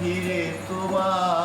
ফিরে তোমার